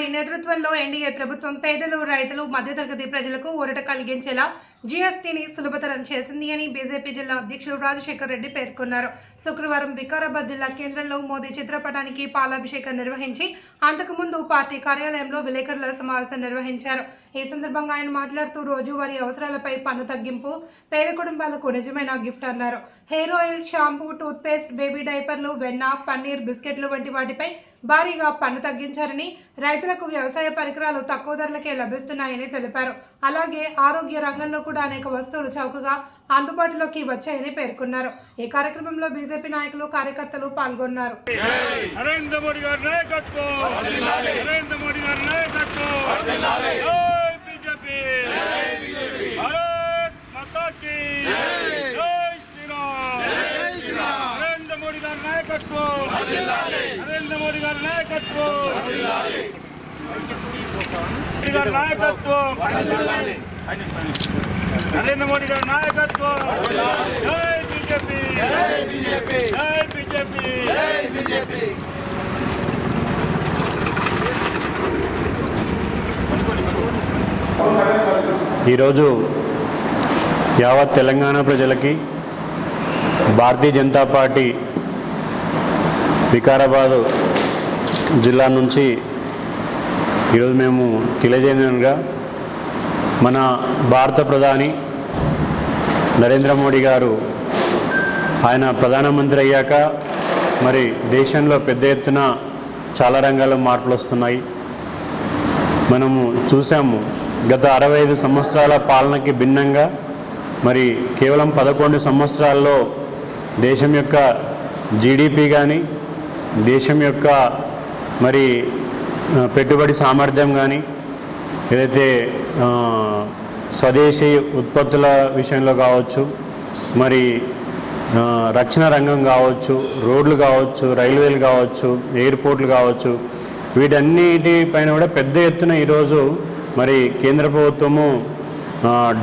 మోడీ నేతృత్వంలో ఎన్డీఏ ప్రభుత్వం పేదలు రైతులు మధ్యతరగతి ప్రజలకు ఊరట కలిగించేలా జీఎస్టీని సులభతరం చేసింది అని బీజేపీ జిల్లా అధ్యక్షుడు రాజశేఖర్ రెడ్డి పేర్కొన్నారు. శుక్రవారం వికారాబాద్ జిల్లా కేంద్రంలో మోదీ చిత్రపటానికి పాలాభిషేకం నిర్వహించి అంతకుముందు పార్టీ కార్యాలయంలో విలేకరుల సమావేశం నిర్వహించారు. ఈ సందర్భంగా ఆయన మాట్లాడుతూ రోజువారీ అవసరాలపై పన్ను తగ్గింపు పేద కుటుంబాలకు నిజమైన గిఫ్ట్ అన్నారు. Hair oil shampoo toothpaste baby డైపర్లు వెన్న పన్నీర్ బిస్కెట్లు వంటి వాటిపై భారీగా పన్ను తగ్గించారని రైతులకు వ్యవసాయ పరికరాలు తక్కువ ధరలకే లభిస్తున్నాయని తెలిపారు. అలాగే ఆరోగ్య రంగంలో కూడా అనేక వస్తువులు చౌకగా అందుబాటులోకి వచ్చాయని పేర్కొన్నారు. ఈ కార్యక్రమంలో బీజేపీ నాయకులు కార్యకర్తలు పాల్గొన్నారు. నరేంద్ర మోడీ గారి నాయకత్వం! నరేంద్ర మోడీ గారి నాయకత్వం! నరేంద్ర మోడీ గారి నాయకత్వం! నరేంద్ర మోడీ గారి నాయకత్వం! గారి నాయకత్వం. నరేంద్ర మోడీ గారి నాయకత్వం. జై బీజేపీ. జై బీజేపీ. ఈరోజు యావత్ తెలంగాణ ప్రజలకి భారతీయ జనతా పార్టీ వికారాబాదు జిల్లా నుంచి ఈరోజు మేము తెలియజేయగా మన భారత ప్రధాని నరేంద్ర మోడీ గారు ఆయన ప్రధానమంత్రి అయ్యాక మరి దేశంలో పెద్ద ఎత్తున చాలా రంగాల్లో మార్పులు వస్తున్నాయి. మనము చూసాము గత అరవై ఐదు సంవత్సరాల పాలనకి భిన్నంగా మరి కేవలం పదకొండు సంవత్సరాల్లో దేశం యొక్క జీడిపి కానీ దేశం యొక్క మరి పెట్టుబడి సామర్థ్యం కానీ ఏదైతే స్వదేశీ ఉత్పత్తుల విషయంలో కావచ్చు మరి రక్షణ రంగం కావచ్చు రోడ్లు కావచ్చు రైల్వేలు కావచ్చు ఎయిర్పోర్ట్లు కావచ్చు వీటన్నిటిపైన కూడా పెద్ద ఎత్తున ఈరోజు మరి కేంద్ర ప్రభుత్వము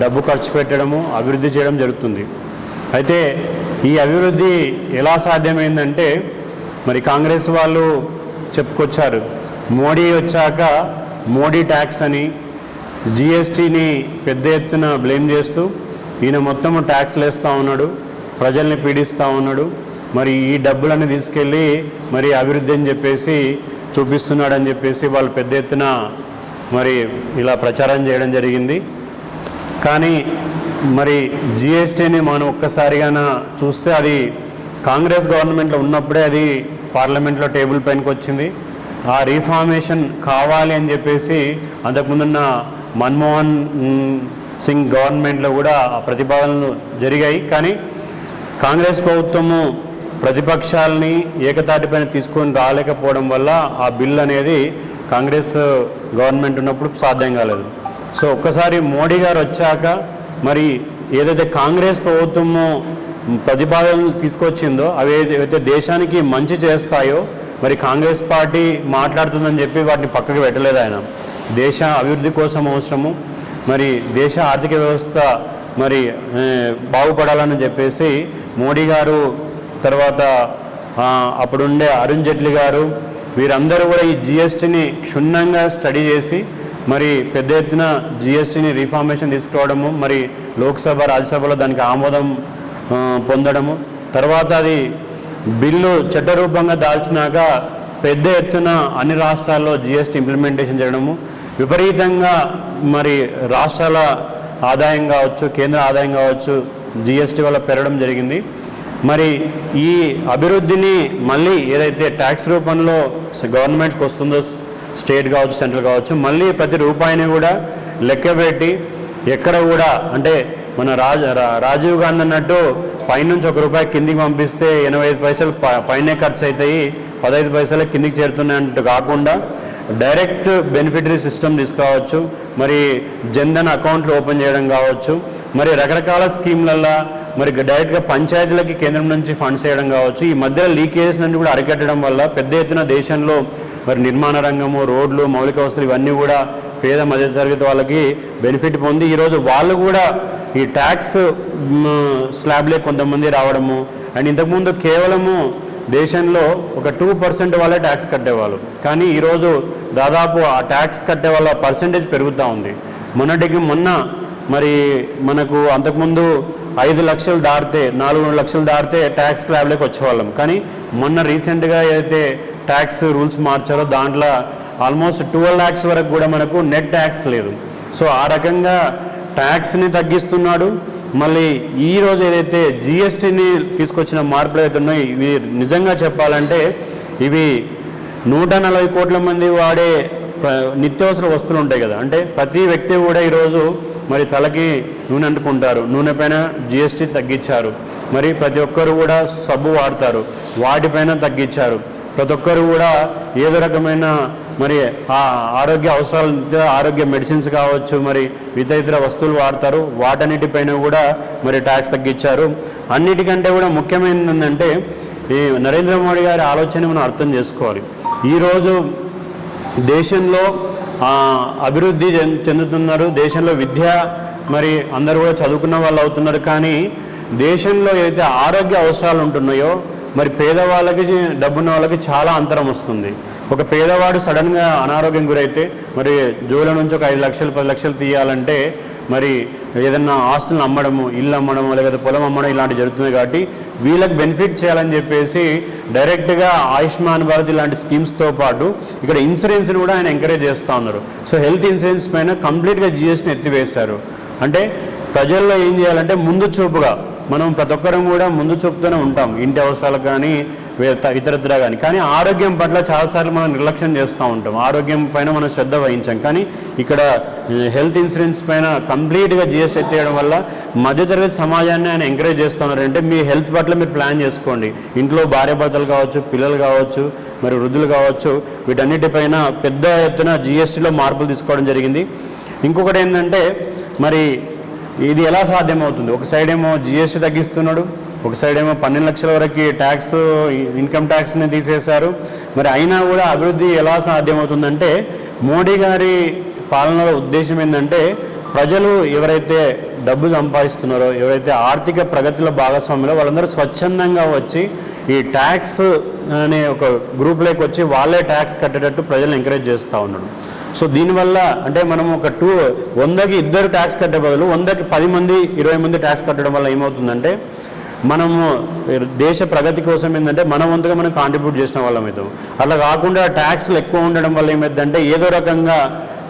డబ్బు ఖర్చు పెట్టడము అభివృద్ధి చేయడం జరుగుతుంది. అయితే ఈ అభివృద్ధి ఎలా సాధ్యమైందంటే మరి కాంగ్రెస్ వాళ్ళు చెప్పుకొచ్చారు. మోడీ వచ్చాక మోడీ ట్యాక్స్ అని జిఎస్టీని పెద్ద ఎత్తున బ్లేమ్ చేస్తూ ఈయన మొత్తము ట్యాక్స్లు వేస్తూ ఉన్నాడు ప్రజల్ని పీడిస్తూ ఉన్నాడు మరి ఈ డబ్బులన్నీ తీసుకెళ్ళి మరి అభివృద్ధి అని చెప్పేసి చూపిస్తున్నాడని చెప్పేసి వాళ్ళు పెద్ద ఎత్తున మరి ఇలా ప్రచారం చేయడం జరిగింది. కానీ మరి జిఎస్టీని మనం ఒక్కసారిగాన చూస్తే అది కాంగ్రెస్ గవర్నమెంట్లో ఉన్నప్పుడే అది పార్లమెంట్లో టేబుల్ పైనకి వచ్చింది. ఆ రీఫార్మేషన్ కావాలి అని చెప్పేసి అంతకుముందున్న మన్మోహన్ సింగ్ గవర్నమెంట్లో కూడా ఆ ప్రతిపాదనలు జరిగాయి. కానీ కాంగ్రెస్ ప్రభుత్వము ప్రతిపక్షాలని ఏకతాటిపైన తీసుకొని రాలేకపోవడం వల్ల ఆ బిల్ అనేది కాంగ్రెస్ గవర్నమెంట్ ఉన్నప్పుడు సాధ్యం కాలేదు. సో ఒక్కసారి మోడీ గారు వచ్చాక మరి ఏదైతే కాంగ్రెస్ ప్రభుత్వము ప్రతిపాదనలు తీసుకొచ్చిందో అవి ఏదైతే దేశానికి మంచి చేస్తాయో మరి కాంగ్రెస్ పార్టీ మాట్లాడుతుందని చెప్పి వాటిని పక్కకు పెట్టలేదు ఆయన. దేశ అభివృద్ధి కోసం అవసరము మరి దేశ ఆర్థిక వ్యవస్థ మరి బాగుపడాలని చెప్పేసి మోడీ గారు తర్వాత అప్పుడుండే అరుణ్ జైట్లీ గారు వీరందరూ కూడా ఈ జిఎస్టీని క్షుణ్ణంగా స్టడీ చేసి మరి పెద్ద ఎత్తున జిఎస్టీని రీఫార్మేషన్ తీసుకురావడము మరి లోక్సభ రాజ్యసభలో దానికి ఆమోదం పొందడము తర్వాత అది బిల్లు చట్టరూపంగా దాల్చినాక పెద్ద ఎత్తున అన్ని రాష్ట్రాల్లో జిఎస్టీ ఇంప్లిమెంటేషన్ చేయడము విపరీతంగా మరి రాష్ట్రాల ఆదాయం కావచ్చు కేంద్ర ఆదాయం కావచ్చు జిఎస్టీ వల్ల పెరగడం జరిగింది. మరి ఈ అభివృద్ధిని మళ్ళీ ఏదైతే ట్యాక్స్ రూపంలో గవర్నమెంట్కి వస్తుందో స్టేట్ కావచ్చు సెంట్రల్ కావచ్చు మళ్ళీ ప్రతి రూపాయిని కూడా లెక్కపెట్టి ఎక్కడ కూడా అంటే మన రాజ్ రాజీవ్ గాంధీ అన్నట్టు పైనుంచి ఒక రూపాయి కిందికి పంపిస్తే ఎనభై ఐదు పైసలు పైనే ఖర్చు అవుతాయి పదహైదు పైసలు కిందికి చేరుతున్నాయి అన్నట్టు కాకుండా డైరెక్ట్ బెనిఫిటరీ సిస్టమ్ తీసుకోవచ్చు. మరి జన్ధన్ అకౌంట్లు ఓపెన్ చేయడం కావచ్చు. మరి రకరకాల స్కీమ్లల్లో మరి డైరెక్ట్గా పంచాయతీలకి కేంద్రం నుంచి ఫండ్స్ చేయడం కావచ్చు. ఈ మధ్యలో లీకేజెస్ నుండి కూడా అరికట్టడం వల్ల పెద్ద ఎత్తున దేశంలో మరి నిర్మాణ రంగము రోడ్లు మౌలిక వసతులు ఇవన్నీ కూడా పేద మధ్యతరగతి వాళ్ళకి బెనిఫిట్ పొంది ఈరోజు వాళ్ళు కూడా ఈ ట్యాక్స్ స్లాబ్లే కొంతమంది రావడము. అండ్ ఇంతకుముందు కేవలము దేశంలో ఒక టూ పర్సెంట్ వాళ్ళే ట్యాక్స్ కట్టేవాళ్ళు. కానీ ఈరోజు దాదాపు ఆ ట్యాక్స్ కట్టే వాళ్ళ పర్సెంటేజ్ పెరుగుతూ ఉంది. మొన్నటికి మొన్న మరి మనకు అంతకుముందు ఐదు లక్షలు దాటితే నాలుగు లక్షలు దాటితే ట్యాక్స్ స్లాబ్లోకి వచ్చేవాళ్ళం. కానీ మొన్న రీసెంట్గా ఏదైతే ట్యాక్స్ రూల్స్ మార్చారో దాంట్లో ఆల్మోస్ట్ ట్వెల్వ్ ల్యాక్స్ వరకు కూడా మనకు నెట్ ట్యాక్స్ లేదు. సో ఆ రకంగా ట్యాక్స్ని తగ్గిస్తున్నాడు. మళ్ళీ ఈ రోజు ఏదైతే జిఎస్టీని తీసుకొచ్చిన మార్పులు అయితే ఉన్నాయో ఇవి నిజంగా చెప్పాలంటే ఇవి నూట నలభై కోట్ల మంది వాడే నిత్యావసర వస్తువులు ఉంటాయి కదా. అంటే ప్రతి వ్యక్తి కూడా ఈరోజు మరి తలకి నూనె అంటుకుంటారు. నూనె పైన జిఎస్టీ తగ్గించారు. మరి ప్రతి ఒక్కరు కూడా సబ్బు వాడతారు. వాటిపైన తగ్గించారు. ప్రతి ఒక్కరు కూడా ఏదో రకమైన మరి ఆ ఆరోగ్య అవసరాలు ఆరోగ్య మెడిసిన్స్ కావచ్చు మరి ఇతర ఇతర వస్తువులు వాడతారు. వాటన్నిటిపైన కూడా మరి ట్యాక్స్ తగ్గించారు అన్నిటికంటే కూడా ముఖ్యమైనది ఏంటంటే ఈ నరేంద్ర మోడీ గారి ఆలోచన మనం అర్థం చేసుకోవాలి. ఈరోజు దేశంలో అభివృద్ధి చెందుతున్నారు. దేశంలో విద్య మరి అందరూ కూడా చదువుకున్న వాళ్ళు అవుతున్నారు. కానీ దేశంలో ఏదైతే ఆరోగ్య అవసరాలు ఉంటున్నాయో మరి పేదవాళ్ళకి డబ్బున్న వాళ్ళకి చాలా అంతరం వస్తుంది. ఒక పేదవాడు సడన్గా అనారోగ్యం గురైతే మరి జోల నుంచి ఒక ఐదు లక్షలు పది లక్షలు తీయాలంటే మరి ఏదన్నా ఆస్తులను అమ్మడము ఇల్లు అమ్మడము లేకపోతే పొలం అమ్మడం ఇలాంటివి జరుగుతుంది కాబట్టి వీళ్ళకి బెనిఫిట్ చేయాలని చెప్పేసి డైరెక్ట్గా ఆయుష్మాన్ భారత్ ఇలాంటి స్కీమ్స్తో పాటు ఇక్కడ ఇన్సూరెన్స్ని కూడా ఆయన ఎంకరేజ్ చేస్తూ ఉన్నారు. సో హెల్త్ ఇన్సూరెన్స్ పైన కంప్లీట్గా జిఎస్టీని ఎత్తివేశారు. అంటే ప్రజల్లో ఏం చేయాలంటే ముందు చూపుగా మనం ప్రతి ఒక్కరం కూడా ముందు చూపుతూనే ఉంటాం. ఇంటి అవసరాలకు కానీ ఇతరత్ర కానీ కానీ ఆరోగ్యం పట్ల చాలాసార్లు మనం నిర్లక్ష్యం చేస్తూ ఉంటాం. ఆరోగ్యం పైన మనం శ్రద్ధ వహించాం. కానీ ఇక్కడ హెల్త్ ఇన్సూరెన్స్ పైన కంప్లీట్గా జిఎస్టీ ఎత్తేయడం వల్ల మధ్యతరగతి సమాజాన్ని ఆయన ఎంకరేజ్ చేస్తున్నారు అంటే మీ హెల్త్ పట్ల మీరు ప్లాన్ చేసుకోండి. ఇంట్లో భార్యాభర్తలు కావచ్చు పిల్లలు కావచ్చు మరి వృద్ధులు కావచ్చు వీటన్నిటిపైన పెద్ద ఎత్తున జిఎస్టీలో మార్పులు తీసుకోవడం జరిగింది. ఇంకొకటి ఏంటంటే మరి ఇది ఎలా సాధ్యమవుతుంది? ఒక సైడ్ ఏమో జిఎస్టీ తగ్గిస్తున్నాడు ఒక సైడ్ ఏమో పన్నెండు లక్షల వరకు ట్యాక్స్ ఇన్కమ్ ట్యాక్స్ని తీసేశారు. మరి అయినా కూడా అభివృద్ధి ఎలా సాధ్యమవుతుందంటే మోడీ గారి పాలనలో ఉద్దేశం ఏంటంటే ప్రజలు ఎవరైతే డబ్బు సంపాదిస్తున్నారో ఎవరైతే ఆర్థిక ప్రగతిలో భాగస్వాములో వాళ్ళందరూ స్వచ్ఛందంగా వచ్చి ఈ ట్యాక్స్ అనే ఒక గ్రూప్లోకి వచ్చి వాళ్ళే ట్యాక్స్ కట్టేటట్టు ప్రజలు ఎంకరేజ్ చేస్తూ ఉన్నాడు సో దీనివల్ల అంటే మనం ఒక టూ వందకి ఇద్దరు ట్యాక్స్ కట్టే బదులు వందకి పది మంది ఇరవై మంది ట్యాక్స్ కట్టడం వల్ల ఏమవుతుందంటే మనము దేశ ప్రగతి కోసం ఏంటంటే మన వంతుగా మనం కాంట్రిబ్యూట్ చేసిన వాళ్ళం అవుతాం. అట్లా కాకుండా ట్యాక్స్లు ఎక్కువ ఉండడం వల్ల ఏమైందంటే ఏదో రకంగా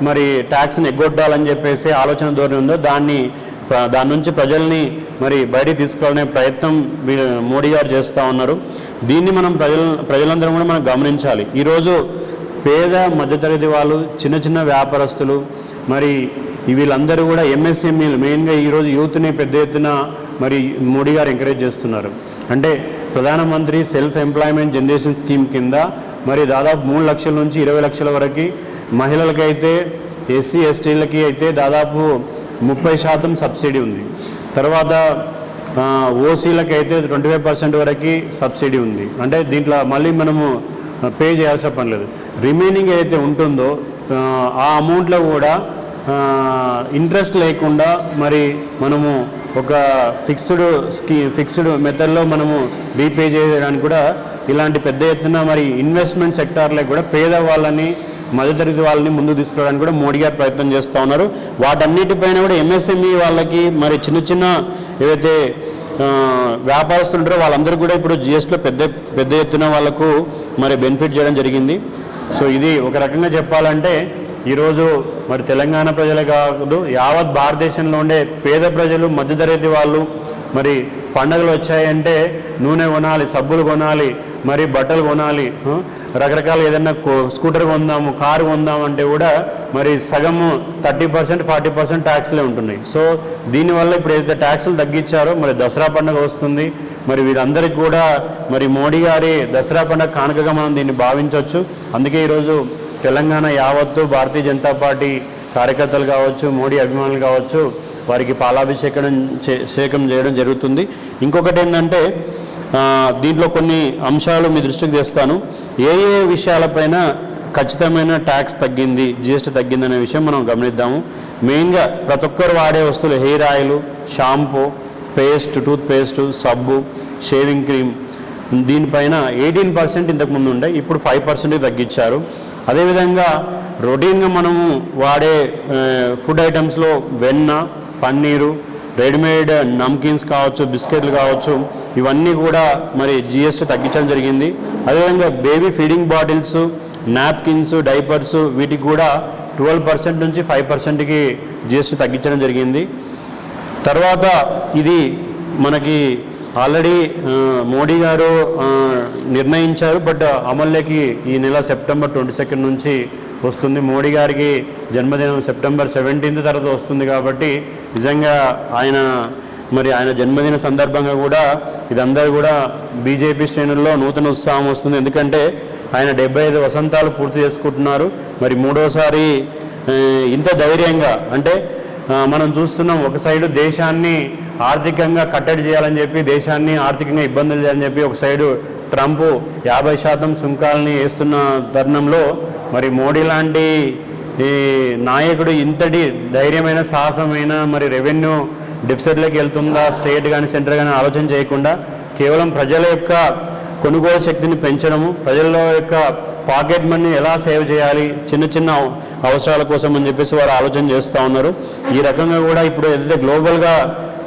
మరి ట్యాక్స్ని ఎగ్గొట్టాలని చెప్పేసి ఆలోచన ధోరణి ఉందో దాన్ని దాని నుంచి ప్రజల్ని మరి బయటికి తీసుకునే ప్రయత్నం మోడీ గారు చేస్తూ ఉన్నారు. దీన్ని మనం ప్రజల ప్రజలందరం కూడా మనం గమనించాలి. ఈరోజు పేద మధ్యతరగతి వాళ్ళు చిన్న చిన్న వ్యాపారస్తులు మరి వీళ్ళందరూ కూడా ఎంఎస్ఎంఈలు మెయిన్గా ఈరోజు యూత్ని పెద్ద ఎత్తున మరి మోడీ గారు ఎంకరేజ్ చేస్తున్నారు. అంటే ప్రధానమంత్రి సెల్ఫ్ ఎంప్లాయ్మెంట్ జనరేషన్ స్కీమ్ కింద మరి దాదాపు మూడు లక్షల నుంచి ఇరవై లక్షల వరకు మహిళలకైతే ఎస్సీ ఎస్టీలకి అయితే దాదాపు ముప్పై శాతం సబ్సిడీ ఉంది. తర్వాత ఓసీలకి అయితే ట్వంటీ ఫైవ్ పర్సెంట్ వరకు సబ్సిడీ ఉంది. అంటే దీంట్లో మళ్ళీ మనము పే చేయాల్సిన పని లేదు. రిమైనింగ్ ఏదైతే ఉంటుందో ఆ, అమౌంట్లో కూడా ఇంట్రెస్ట్ లేకుండా మరి మనము ఒక ఫిక్స్డ్ స్కీ ఫిక్స్డ్ మెథడ్లో మనము రీపే చేయడానికి కూడా ఇలాంటి పెద్ద ఎత్తున మరి ఇన్వెస్ట్మెంట్ సెక్టార్లో కూడా పేదవాళ్ళని మధ్యతరగతి వాళ్ళని ముందుకు తీసుకురావడానికి కూడా మోడీ గారు ప్రయత్నం చేస్తూ ఉన్నారు. వాటన్నిటిపైన కూడా ఎంఎస్ఎంఈ వాళ్ళకి మరి చిన్న చిన్న ఏవైతే వ్యాపారస్తులు ఉంటారో వాళ్ళందరూ కూడా ఇప్పుడు జిఎస్టీలో పెద్ద పెద్ద ఎత్తున వాళ్ళకు మరి బెనిఫిట్ చేయడం జరిగింది. సో ఇది ఒక రకంగా చెప్పాలంటే ఈరోజు మరి తెలంగాణ ప్రజలే కాదు యావత్ భారతదేశంలో ఉండే పేద ప్రజలు మధ్యతరగతి వాళ్ళు మరి పండగలు వచ్చాయంటే నూనె కొనాలి సబ్బులు కొనాలి మరి బట్టలు కొనాలి రకరకాల ఏదైనా స్కూటర్ కొందాము కారు కొందాము అంటే కూడా మరి సగము థర్టీ పర్సెంట్ ఫార్టీ పర్సెంట్ ట్యాక్స్లే ఉంటున్నాయి. సో దీనివల్ల ఇప్పుడు ఏదైతే ట్యాక్స్లు తగ్గించారో మరి దసరా పండుగ వస్తుంది. మరి వీరందరికీ కూడా మరి మోడీ గారి దసరా పండుగ కానుకగా మనం దీన్ని భావించవచ్చు. అందుకే ఈరోజు తెలంగాణ యావత్తు భారతీయ జనతా పార్టీ కార్యకర్తలు కావచ్చు మోడీ అభిమానులు కావచ్చు వారికి పాలాభిషేకం చే- చేయడం జరుగుతుంది. ఇంకొకటి ఏంటంటే దీంట్లో కొన్ని అంశాలు మీ దృష్టికి తెస్తాను. ఏ ఏ విషయాలపైన ఖచ్చితమైన ట్యాక్స్ తగ్గింది జిఎస్టీ తగ్గింది అనే విషయం మనం గమనిద్దాము. మెయిన్గా ప్రతి ఒక్కరు వాడే వస్తువులు hair oil shampoo paste tooth paste సబ్బు షేవింగ్ క్రీమ్ దీనిపైన ఎయిటీన్ పర్సెంట్ ఇంతకుముందు ఉండే ఇప్పుడు ఫైవ్ పర్సెంట్కి తగ్గించారు. అదేవిధంగా రొటీన్గా మనము వాడే ఫుడ్ ఐటమ్స్లో వెన్న పన్నీరు రెడీమేడ్ నమ్కిన్స్ కావచ్చు బిస్కెట్లు కావచ్చు ఇవన్నీ కూడా మరి జిఎస్టీ తగ్గించడం జరిగింది. అదేవిధంగా baby feeding bottles napkins diapers వీటికి కూడా ట్వెల్వ్ పర్సెంట్ నుంచి ఫైవ్ పర్సెంట్కి జిఎస్టీ తగ్గించడం జరిగింది. తర్వాత ఇది మనకి ఆల్రెడీ మోడీ గారు నిర్ణయించారు బట్ అమల్లోకి ఈ నెల సెప్టెంబర్ ట్వంటీ సెకండ్ నుంచి వస్తుంది. మోడీ గారికి జన్మదినం సెప్టెంబర్ సెవెంటీన్త్ తర్వాత వస్తుంది కాబట్టి నిజంగా ఆయన మరి ఆయన జన్మదిన సందర్భంగా కూడా ఇదందరూ కూడా బీజేపీ శ్రేణుల్లో నూతన ఉత్సాహం వస్తుంది. ఎందుకంటే ఆయన డెబ్బై ఐదు వసంతాలు పూర్తి చేసుకుంటున్నారు. మరి మూడోసారి ఇంత ధైర్యంగా అంటే మనం చూస్తున్నాం ఒక సైడు దేశాన్ని ఆర్థికంగా కట్టడి చేయాలని చెప్పి దేశాన్ని ఆర్థికంగా ఇబ్బందులు చేయాలని చెప్పి ఒక సైడు ట్రంప్ యాభై శాతం సుంకాలని వేస్తున్న తరుణంలో మరి మోడీ లాంటి ఈ నాయకుడు ఇంతటి ధైర్యమైన సాహసమైన మరి రెవెన్యూ డిఫిసిట్లోకి వెళ్తుందా స్టేట్ కానీ సెంటర్ కానీ ఆలోచన చేయకుండా కేవలం ప్రజల యొక్క కొనుగోలు శక్తిని పెంచడము ప్రజల యొక్క పాకెట్ మనీ ఎలా సేవ్ చేయాలి చిన్న చిన్న అవసరాల కోసం అని చెప్పేసి వారు ఆలోచన చేస్తూ ఉన్నారు. ఈ రకంగా కూడా ఇప్పుడు ఏదైతే గ్లోబల్గా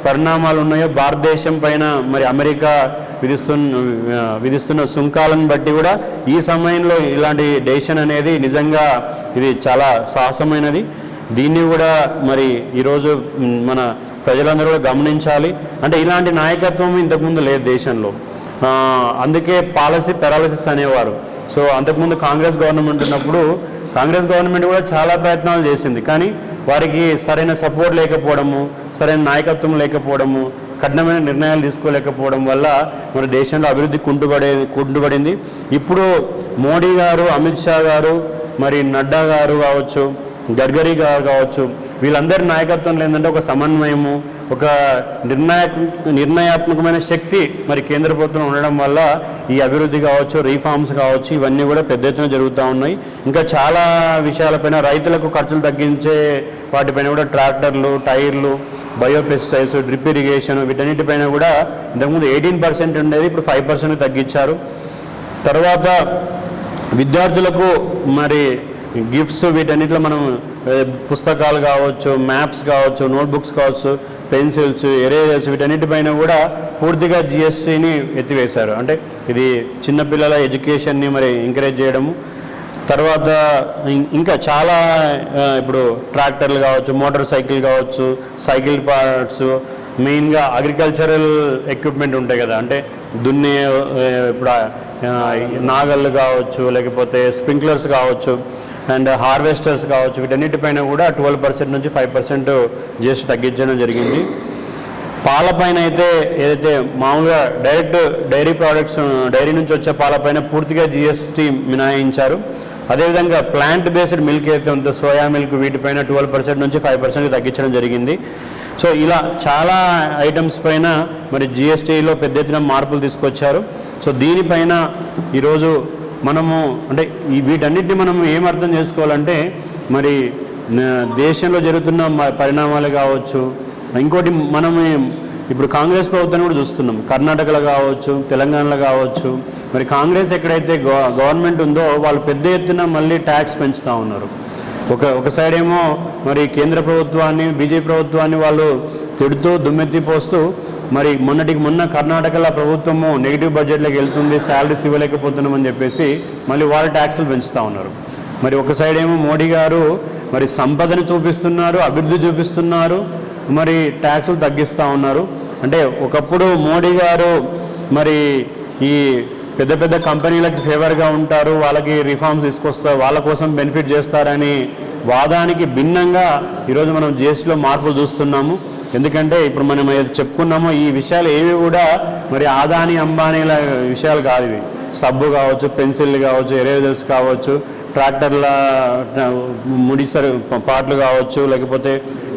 పరిణామాలు ఉన్నాయో భారతదేశం పైన మరి అమెరికా విధిస్తున్న విధిస్తున్న సుంకాలను బట్టి కూడా ఈ సమయంలో ఇలాంటి డెసిషన్ అనేది నిజంగా ఇది చాలా సాహసమైనది. దీన్ని కూడా మరి ఈరోజు మన ప్రజలందరూ కూడా గమనించాలి. అంటే ఇలాంటి నాయకత్వం ఇంతకుముందు లేదు దేశంలో. అందుకే పాలసీ పెరాలసిస్ అనేవారు. సో అంతకుముందు కాంగ్రెస్ గవర్నమెంట్ ఉన్నప్పుడు కాంగ్రెస్ గవర్నమెంట్ కూడా చాలా ప్రయత్నాలు చేసింది. కానీ వారికి సరైన సపోర్ట్ లేకపోవడము సరైన నాయకత్వం లేకపోవడము కఠినమైన నిర్ణయాలు తీసుకోలేకపోవడం వల్ల మన దేశంలో అభివృద్ధి కుంటుపడే కుంటుపడింది ఇప్పుడు మోడీ గారు అమిత్ షా గారు మరి నడ్డా గారు కావచ్చు గడ్కరీ గారు కావచ్చు. వీళ్ళందరి నాయకత్వంలో ఏంటంటే ఒక సమన్వయము ఒక నిర్ణయాత్ నిర్ణయాత్మకమైన శక్తి మరి కేంద్ర ప్రభుత్వం ఉండడం వల్ల ఈ అభివృద్ధి కావచ్చు రీఫార్మ్స్ కావచ్చు ఇవన్నీ కూడా పెద్ద ఎత్తున జరుగుతూ ఉన్నాయి. ఇంకా చాలా విషయాలపైన రైతులకు ఖర్చులు తగ్గించే వాటిపైన కూడా ట్రాక్టర్లు టైర్లు బయోపెస్టిసైడ్స్ డ్రిప్ ఇరిగేషన్ వీటన్నిటిపైన కూడా ఇంతకుముందు ఎయిటీన్ పర్సెంట్ ఉండేది ఇప్పుడు ఫైవ్ పర్సెంట్ తగ్గించారు. తర్వాత విద్యార్థులకు మరి గిఫ్ట్స్ వీటన్నిటిలో మనం పుస్తకాలు కావచ్చు మ్యాప్స్ కావచ్చు నోట్బుక్స్ కావచ్చు పెన్సిల్స్ ఎరేజర్స్ వీటన్నిటిపైన కూడా పూర్తిగా జిఎస్టీని ఎత్తివేశారు. అంటే ఇది చిన్నపిల్లల ఎడ్యుకేషన్ని మరి ఎంకరేజ్ చేయడము. తర్వాత ఇంకా చాలా ఇప్పుడు ట్రాక్టర్లు కావచ్చు మోటార్ సైకిల్ కావచ్చు సైకిల్ పార్ట్స్ మెయిన్గా అగ్రికల్చరల్ ఎక్విప్మెంట్ ఉంటాయి కదా. అంటే దున్నే ఇప్పుడు నాగళ్ళు కావచ్చు లేకపోతే స్ప్రింక్లర్స్ కావచ్చు అండ్ హార్వెస్టర్స్ కావచ్చు వీటన్నిటిపైన కూడా ట్వెల్వ్ పర్సెంట్ నుంచి ఫైవ్ పర్సెంట్ జిఎస్టీ తగ్గించడం జరిగింది. పాలపైన అయితే ఏదైతే మామూలుగా డైరెక్ట్ డైరీ ప్రోడక్ట్స్ డైరీ నుంచి వచ్చే పాలపైన పూర్తిగా జిఎస్టీ మినహాయించారు. అదేవిధంగా ప్లాంట్ బేస్డ్ మిల్క్ అయితే ఉందో సోయా మిల్క్ వీటిపైన ట్వెల్వ్ పర్సెంట్ నుంచి ఫైవ్ పర్సెంట్ తగ్గించడం జరిగింది. సో ఇలా చాలా ఐటమ్స్ పైన మరి జిఎస్టీలో పెద్ద ఎత్తున మార్పులు తీసుకొచ్చారు. సో దీనిపైన ఈరోజు మనము అంటే ఈ వీటన్నిటిని మనం ఏం అర్థం చేసుకోవాలంటే మరి దేశంలో జరుగుతున్న పరిణామాలు కావచ్చు ఇంకోటి మనం ఇప్పుడు కాంగ్రెస్ ప్రభుత్వాన్ని కూడా చూస్తున్నాం. కర్ణాటకలో కావచ్చు తెలంగాణలో కావచ్చు మరి కాంగ్రెస్ ఎక్కడైతే గవర్నమెంట్ ఉందో వాళ్ళు పెద్ద ఎత్తున మళ్ళీ ట్యాక్స్ పెంచుతూ ఉన్నారు. ఒక ఒక సైడ్ ఏమో మరి కేంద్ర ప్రభుత్వాన్ని బీజేపీ ప్రభుత్వాన్ని వాళ్ళు తిడుతూ దుమ్మెత్తి పోస్తూ మరి మొన్నటికి మొన్న కర్ణాటకలో ప్రభుత్వము నెగిటివ్ బడ్జెట్లోకి వెళ్తుంది శాలరీస్ ఇవ్వలేకపోతున్నామని చెప్పేసి మళ్ళీ వాళ్ళు ట్యాక్సులు పెంచుతూ ఉన్నారు. మరి ఒక సైడ్ ఏమో మోడీ గారు మరి సంపదను చూపిస్తున్నారు అభివృద్ధి చూపిస్తున్నారు మరి ట్యాక్సులు తగ్గిస్తూ ఉన్నారు. అంటే ఒకప్పుడు మోడీ గారు మరి ఈ పెద్ద పెద్ద కంపెనీలకు ఫేవర్గా ఉంటారు వాళ్ళకి రిఫార్మ్స్ తీసుకొస్తారు వాళ్ళ కోసం బెనిఫిట్ చేస్తారని వాదానికి భిన్నంగా ఈరోజు మనం జిఎస్టీలో మార్పులు చూస్తున్నాము. ఎందుకంటే ఇప్పుడు మనం ఏది చెప్పుకున్నామో ఈ విషయాలు ఏవి కూడా మరి ఆదాని అంబానీల విషయాలు కాదు ఇవి. సబ్బు కావచ్చు పెన్సిల్ కావచ్చు ఎరేజర్స్ కావచ్చు ట్రాక్టర్ల ముడిసరి ముడిసరు పాటలు కావచ్చు లేకపోతే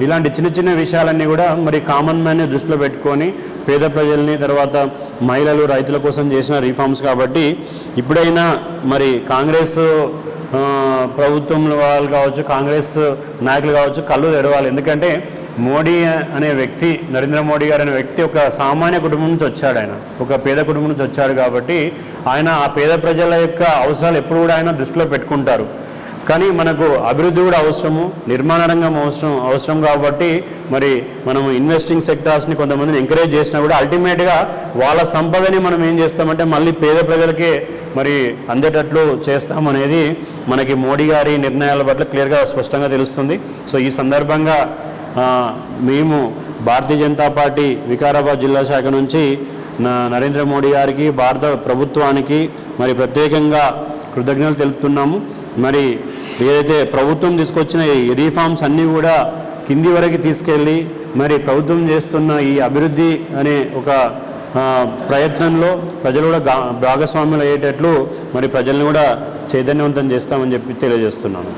ఇలాంటి చిన్న చిన్న విషయాలన్నీ కూడా మరి కామన్ మ్యాన్ని దృష్టిలో పెట్టుకొని పేద ప్రజల్ని తర్వాత మహిళలు రైతుల కోసం చేసిన రిఫార్మ్స్ కాబట్టి ఇప్పుడైనా మరి కాంగ్రెస్ ప్రభుత్వం వాళ్ళు కావచ్చు కాంగ్రెస్ నాయకులు కావచ్చు కళ్ళు తెరవాలి. ఎందుకంటే మోడీ అనే వ్యక్తి నరేంద్ర మోడీ గారు అనే వ్యక్తి ఒక సామాన్య కుటుంబం నుంచి వచ్చాడు ఆయన. ఒక పేద కుటుంబం నుంచి వచ్చాడు కాబట్టి ఆయన ఆ పేద ప్రజల యొక్క అవసరాలు ఎప్పుడు కూడా ఆయన దృష్టిలో పెట్టుకుంటారు. కానీ మనకు అభివృద్ధి కూడా అవసరము నిర్మాణ రంగం అవసరం అవసరం కాబట్టి మరి మనం ఇన్వెస్టింగ్ సెక్టార్స్ని కొంతమందిని ఎంకరేజ్ చేసినా కూడా అల్టిమేట్గా వాళ్ళ సంపదని మనం ఏం చేస్తామంటే మళ్ళీ పేద ప్రజలకే మరి అందేటట్లు చేస్తామనేది మనకి మోడీ గారి నిర్ణయాల పట్ల క్లియర్గా స్పష్టంగా తెలుస్తుంది. సో ఈ సందర్భంగా మేము భారతీయ జనతా పార్టీ వికారాబాద్ జిల్లా శాఖ నుంచి నరేంద్ర మోడీ గారికి భారత ప్రభుత్వానికి మరి ప్రత్యేకంగా కృతజ్ఞతలు తెలుపుతున్నాము. మరి ఏదైతే ప్రభుత్వం తీసుకొచ్చిన ఈ రీఫార్మ్స్ అన్నీ కూడా కింది వరకు తీసుకెళ్ళి మరి ప్రభుత్వం చేస్తున్న ఈ అభివృద్ధి అనే ఒక ప్రయత్నంలో ప్రజలు కూడా భాగస్వాములు అయ్యేటట్లు మరి ప్రజల్ని కూడా చైతన్యవంతం చేస్తామని చెప్పి తెలియజేస్తున్నాను.